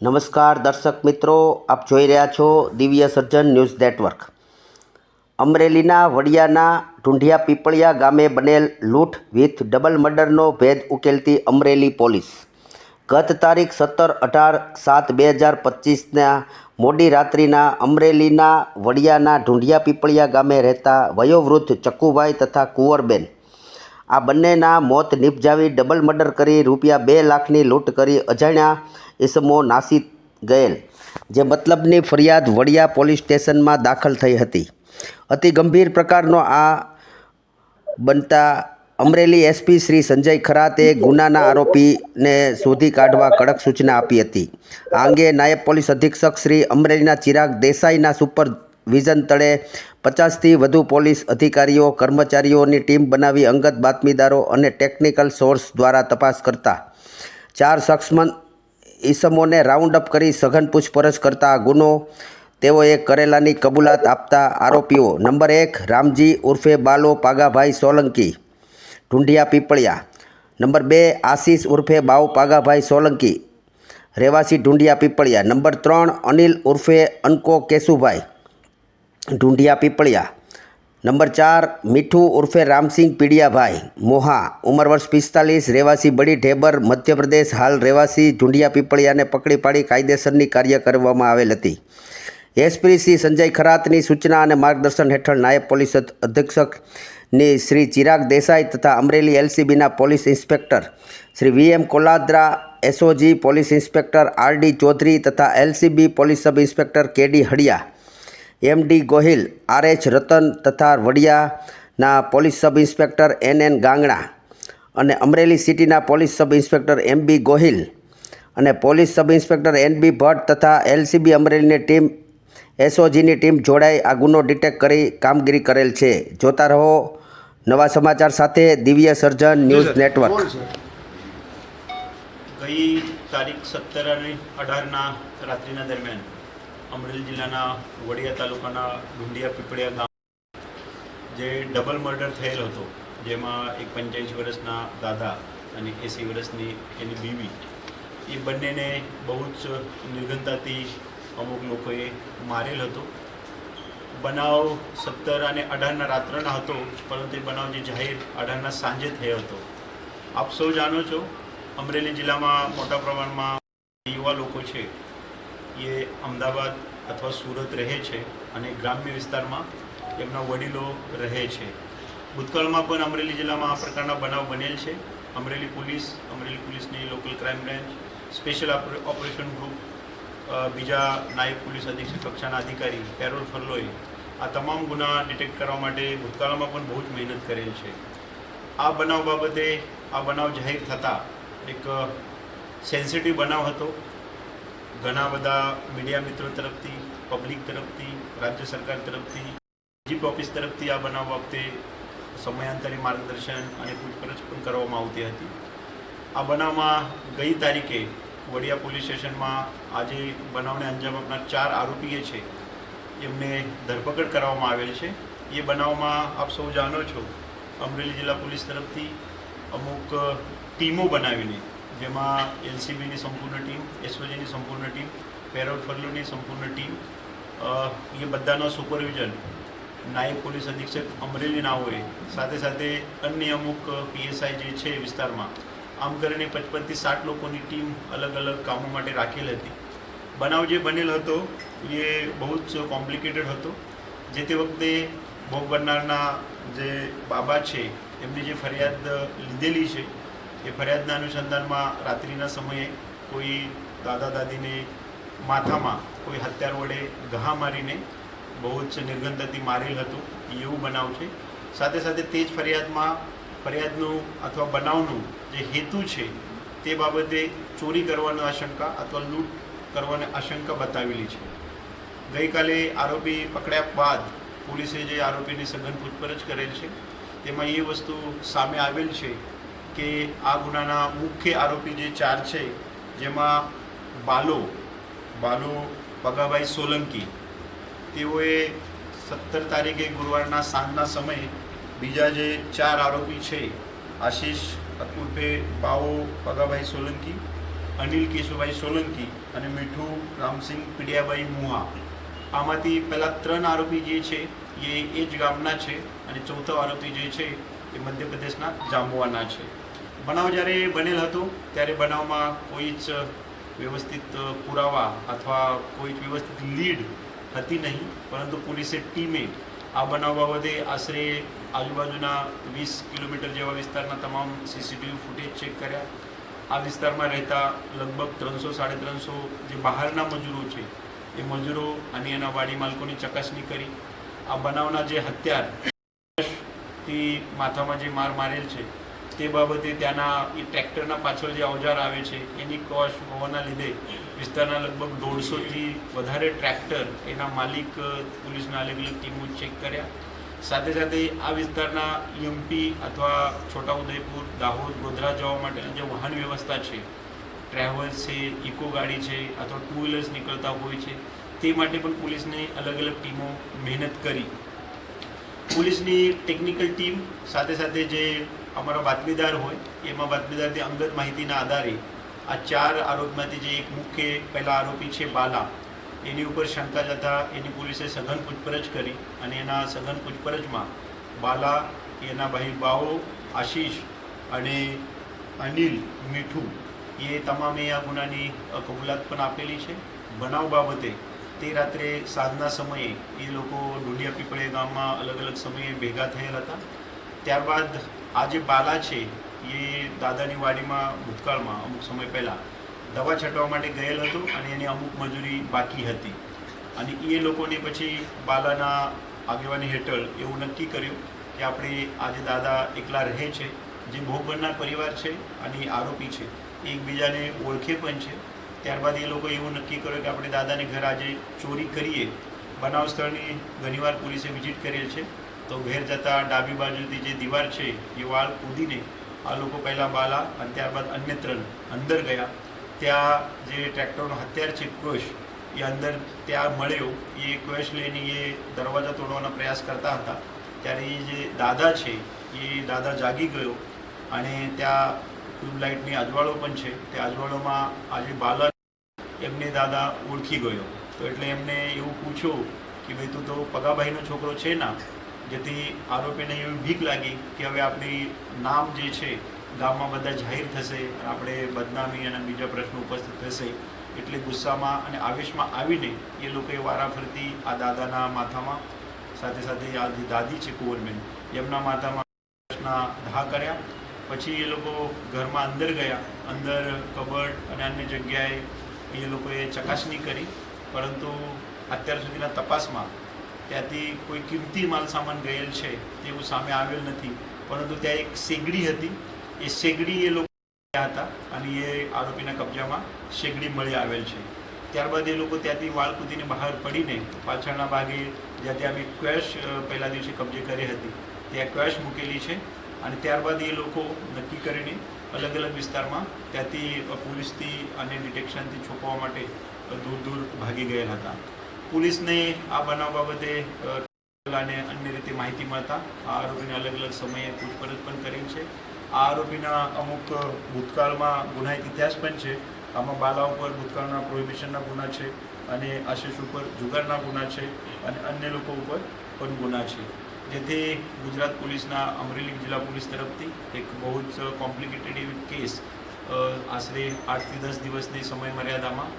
નમસ્કાર દર્શક મિત્રો, આપ જોઈ રહ્યા છો દિવ્ય સર્જન ન્યૂઝ નેટવર્ક. અમરેલીના વડિયાના ઢુંઢિયા પીપળિયા ગામે બનેલ લૂંટ વિથ ડબલ મર્ડરનો ભેદ ઉકેલતી અમરેલી પોલીસ. ગત તારીખ સત્તર અઢાર સાત બે હજાર પચીસના મોડી રાત્રિના અમરેલીના વડિયાના ઢુંઢિયા પીપળિયા ગામે રહેતા વયોવૃદ્ધ ચક્કુભાઈ તથા કુંવરબેન આ બંનેના મોત નિપજાવી ડબલ મર્ડર કરી રૂપિયા બે લાખની લૂંટ કરી અજાણ્યા ઈસમો નાસી ગયેલ, જે મતલબની ફરિયાદ વડિયા પોલીસ સ્ટેશનમાં દાખલ થઈ હતી. અતિ ગંભીર પ્રકારનો આ બનતા અમરેલી એસપી શ્રી સંજય ખરાતે ગુનાના આરોપીને શોધી કાઢવા કડક સૂચના આપી હતી. આ અંગે નાયબ પોલીસ અધિક્ષક શ્રી અમરેલીના ચિરાગ દેસાઈના સુપરવિઝન તળે પચાસથી વધુ પોલીસ અધિકારીઓ, કર્મચારીઓની ટીમ બનાવી અંગત બાતમીદારો અને ટેકનિકલ સોર્સ દ્વારા તપાસ કરતા. ચાર શખ્સમંદ ઈસમોને રાઉન્ડ અપ કરી સઘન પૂછપરછ કરતા ગુનો. તેઓએ કરેલાની કબૂલાત આપતા આરોપીઓ નંબર એક, રામજી ઉર્ફે બાલો પાગાભાઈ સોલંકી, ઢુંઢિયા પીપળિયા. નંબર બે, આશીષ ઉર્ફે બાવ પાગાભાઈ સોલંકી, રહેવાસી ઢુંઢિયા પીપળિયા. નંબર ત્રણ, અનિલ ઉર્ફે અનકો કેશુભાઈ. ઢુંઢિયા પીપળિયા. નંબર ચાર, મીઠું ઉર્ફે રામસિંહ પીડિયાભાઈ. મોહા, ઉંમર વર્ષ પિસ્તાલીસ, રહેવાસી બડી ઢેબર, મધ્યપ્રદેશ, હાલ રહેવાસી, ઢુંઢિયા પીપળિયાને પકડી પાડી કાયદેસરની કાર્ય કરવામાં આવેલ હતી. એસપી શ્રી સંજય ખરાતની સૂચના અને માર્ગદર્શન હેઠળ નાયબ પોલીસ અધ- અધિક્ષકની શ્રી ચિરાગ દેસાઈ તથા Amreli એલસીબીના police inspector Shri VM Koladra, SOG police inspector RD Chaudhary તથા LCB police sub inspector KD Hadiya. M D Gohil R H Ratan તથા વડિયાના police sub inspector N N Gangana અને અમરેલી સિટીના police sub inspector M B Gohil અને police sub inspector N B Bhatt તથા LCB અમરેલીની team એસઓજીની team જોડાઈ આ ગુનો ડિટેક્ટ કરી કામગીરી કરેલ છે. જોતા રહો નવા સમાચાર સાથે દિવ્ય સર્જન ન્યૂઝ નેટવર્ક. ગઈ તારીખ સત્તર અને અઢારના રાત્રિના દરમિયાન. અમરેલી જિલ્લાના વડિયા તાલુકાના ડુંડિયા પીપળિયા ગામ જે ડબલ મર્ડર થયેલ હતો, જેમાં એક પંચ્યાસી વર્ષના દાદા અને એંસી વર્ષની એની બીવી, એ બંનેને બહુ જ નિર્ઘનતાથી અમુક લોકોએ મારેલ હતો. બનાવ સત્તર અને અઢારના રાત્રના હતો, પરંતુ એ બનાવ જે જાહેર અઢારના સાંજે થયો હતો. આપ સૌ જાણો છો, અમરેલી જિલ્લામાં મોટા પ્રમાણમાં યુવા લોકો છે એ અમદાવાદ અથવા સુરત રહે છે અને ગ્રામ્ય વિસ્તારમાં એમના વડીલો રહે છે. ભૂતકાળમાં પણ અમરેલી જિલ્લામાં આ પ્રકારના બનાવ બનેલ છે. અમરેલી પોલીસ, અમરેલી પોલીસની local crime branch, special operation group બીજા નાયબ પોલીસ અધિક્ષક કક્ષાના અધિકારી, પેરોલ ફરલોએ આ તમામ ગુના ડિટેક્ટ કરવા માટે ભૂતકાળમાં પણ બહુ જ મહેનત કરેલ છે. આ બનાવ બાબતે, આ બનાવ જાહેર થતાં એક સેન્સિટિવ બનાવ હતો. ઘણા બધા મીડિયા મિત્રો તરફથી પબ્લિક તરફથી, રાજ્ય સરકાર તરફથી જીપ ઓફિસ તરફથી આ બનાવ વખતે સમયાંતરે માર્ગદર્શન અને પૂછપરછ પણ કરવામાં આવતી હતી. આ બનાવમાં ગઈ તારીખે વડિયા પોલીસ સ્ટેશનમાં આજે બનાવને અંજામ આપનાર ચાર આરોપીએ છે, એમને ધરપકડ કરવામાં આવેલ છે. એ બનાવમાં આપ સૌ જાણો છો, અમરેલી જિલ્લા પોલીસ તરફથી અમુક ટીમો બનાવીને જેમાં એલસીબીની સંપૂર્ણ ટીમ એસઓજીની સંપૂર્ણ ટીમ પેરોલ ફરલુની સંપૂર્ણ ટીમ એ બધાનો સુપરવિઝન નાયબ પોલીસ અધિક્ષક અમરેલીના હોય સાથે સાથે અન્ય અમુક પીએસઆઈ જે છે વિસ્તારમાં, આમ કરીને પચપનથી સાઠ લોકોની ટીમ અલગ અલગ કામો માટે રાખેલ હતી. બનાવ જે બનેલ હતો, એ બહુ જ કોમ્પ્લિકેટેડ હતો. જે તે વખતે ભોગ બનનારના જે બાબા છે, એમની જે ફરિયાદ લીધેલી છે એ ફરિયાદના અનુસંધાનમાં રાત્રિના સમયે કોઈ દાદા દાદીને માથામાં કોઈ હત્યાર વડે ઘા મારીને બહુ જ નિર્ગંધથી મારેલ હતું, એવું બનાવ છે. સાથે સાથે તે જ ફરિયાદમાં, ફરિયાદનું અથવા બનાવનું જે હેતુ છે તે બાબતે ચોરી કરવાની આશંકા અથવા લૂંટ કરવાની આશંકા બતાવેલી છે. ગઈકાલે આરોપી પકડ્યા બાદ પોલીસે જે આરોપીની સઘન પૂછપરછ કરેલ છે, તેમાં એ વસ્તુ સામે આવેલ છે કે આ ગુનાના મુખ્ય આરોપી જે ચાર છે, જેમાં બાલો બાલો પગાભાઈ સોલંકી, તેઓએ સત્તર તારીખે ગુરુવારના સાંજના સમયે બીજા જે ચાર આરોપી છે, આશીષ ઉર્ફે બાવો પગાભાઈ સોલંકી, અનિલ કેશુભાઈ સોલંકી અને મીઠું રામસિંહ પીડિયાભાઈ મુહા આમાંથી પહેલાં ત્રણ આરોપી જે છે, એ એ જ ગામના છે અને ચોથો આરોપી જે છે, એ મધ્યપ્રદેશના જાંબુવાના છે. બનાવ જ્યારે બનેલ હતો, ત્યારે બનાવમાં કોઈ જ વ્યવસ્થિત પુરાવા અથવા કોઈ જ વ્યવસ્થિત લીડ હતી નહીં, પરંતુ પોલીસે ટીમે આ બનાવ બાબતે આશરે આજુબાજુના વીસ કિલોમીટર જેવા વિસ્તારના તમામ સીસીટીવી ફૂટેજ ચેક કર્યા. આ વિસ્તારમાં રહેતા લગભગ ત્રણસો, સાડે ત્રણસો જે બહારના મજૂરો છે, એ મજૂરો અને એના વાડી માલકોની ચકાસણી કરી. આ બનાવના જે હત્યારથી માથામાં જે માર મારેલ છે તે બાબતે ત્યાંના એ ટ્રેક્ટરના પાછળ જે અવજાર આવે છે, એની કોસ્ટ હોવાના લીધે વિસ્તારના લગભગ દોઢસોથી વધારે ટ્રેક્ટર એના માલિક, પોલીસના અલગ અલગ ટીમો ચેક કર્યા. સાથે સાથે આ વિસ્તારના યુમપી અથવા છોટાઉદેપુર દાહોદ, ગોધરા જવા માટેની જે વાહન વ્યવસ્થા છે ટ્રાવેલ્સ છે ઇકો ગાડી છે અથવા ટુ વ્હીલર્સ નીકળતા હોય છે, તે માટે પણ પોલીસને અલગ અલગ ટીમો મહેનત કરી. પોલીસની ટેકનિકલ ટીમ સાથે સાથે જે અમારા બાતમીદાર હોય, એમાં બાતમીદારની અંગત માહિતીના આધારે આ ચાર આરોપમાંથી જે એક મુખ્ય પહેલા આરોપી છે બાલા, એની ઉપર શંકા જતા એની પોલીસે સઘન પૂછપરછ કરી અને એના સઘન પૂછપરછમાં બાલા, એના ભાઈ બાઓ, આશીષ અને અનિલ, મીઠું, એ તમામે આ ગુનાની કબૂલાત પણ આપેલી છે. બનાવ બાબતે તે રાત્રે સાંજના સમયે એ લોકો ડુંડિયા પીપળે ગામમાં અલગ અલગ સમયે ભેગા થયેલા હતા. ત્યારબાદ આ જે બાલા છે, એ દાદાની વાડીમાં ભૂતકાળમાં, અમુક સમય પહેલાં દવા છાંટવા માટે ગયેલ હતો અને એની અમુક મજૂરી બાકી હતી. અને એ લોકોને પછી બાલાના આગેવાની હેઠળ એવું નક્કી કર્યું કે આપણે આજે દાદા એકલા રહે છે, જે ભોગ પરિવાર છે અને આરોપી છે એકબીજાને ઓળખે પણ છે. ત્યારબાદ એ લોકોએ એવું નક્કી કર્યું કે આપણે દાદાને ઘર આજે ચોરી કરીએ. બનાવ સ્થળની ઘણીવાર પોલીસે વિઝિટ કરેલ છે. તો ઘેર જતાં ડાબી બાજુથી જે દીવાર છે, એ વાળ કૂદીને આ લોકો પહેલાં બાલા અને ત્યારબાદ અન્ય ત્રણ અંદર ગયા. ત્યાં જે ટ્રેક્ટરનો હથિયાર છે ક્વેશ એ અંદર ત્યાં મળ્યો. એ ક્વેશ લઈને એ દરવાજા તોડવાનો પ્રયાસ કરતા હતા. ત્યારે એ જે દાદા છે, એ દાદા જાગી ગયો અને ત્યાં ટ્યુબલાઇટની અજવાળો પણ છે. તે અજવાળોમાં આજે બાલા એમને દાદા ઓળખી ગયો. તો એટલે એમને એવું પૂછ્યું કે ભાઈ, તું તો પગાભાઈનો છોકરો છે ના જેથી આરોપીને એવી બીક લાગી કે હવે આપણી નામ જે છે, ગામમાં બધા જાહેર થશે આપણે બદનામી અને બીજા પ્રશ્નો ઉપસ્થિત થશે. એટલે ગુસ્સામાં અને આવેશમાં આવીને એ લોકોએ વારાફરતી આ દાદાના માથામાં, સાથે સાથે આ દાદી છે કુંવરબેન, એમના માથામાં ઘા કર્યા. પછી એ લોકો ઘરમાં અંદર ગયા, અંદર કબડ અને અન્ય જગ્યાએ એ લોકોએ ચકાસણી કરી. પરંતુ અત્યાર સુધીના તપાસમાં ત્યાંથી કોઈ કિંમતી માલસામાન ગયેલ છે, તેવું સામે આવેલ નથી. પરંતુ ત્યાં એક શેગડી હતી. એ શેગડી એ લોકો હતા અને એ આરોપીના કબજામાં શેગડી મળી આવેલ છે. ત્યારબાદ એ લોકો ત્યાંથી વાળ કૂદીને બહાર પડીને પાછળના ભાગે જ્યાં ત્યાં બી ક્વેશ પહેલા દિવસે કબજે કરી હતી. ત્યાં ક્વેશ મૂકેલી છે અને ત્યારબાદ એ લોકો નક્કી કરીને અલગ અલગ વિસ્તારમાં ત્યાંથી પોલીસથી અને ડિટેક્શનથી છોપવા માટે દૂર દૂર ભાગી ગયેલા હતા. પોલીસને આ બનાવ બાબતે અને અન્ય રીતે માહિતી મળતા આ આરોપીને અલગ અલગ સમયે પૂછપરછ પણ કરી છે. આ આરોપીના અમુક ભૂતકાળમાં ગુનાહિત ઇતિહાસ પણ છે. આમાં બાલા ઉપર ભૂતકાળના પ્રોહિબિશનના ગુના છે અને આશિષ ઉપર જુગારના ગુના છે અને અન્ય લોકો ઉપર પણ ગુના છે. જેથી ગુજરાત પોલીસના અમરેલી જિલ્લા પોલીસ તરફથી એક બહુ જ કોમ્પ્લિકેટેડ કેસ આશરે આઠથી દસ દિવસની સમય મર્યાદામાં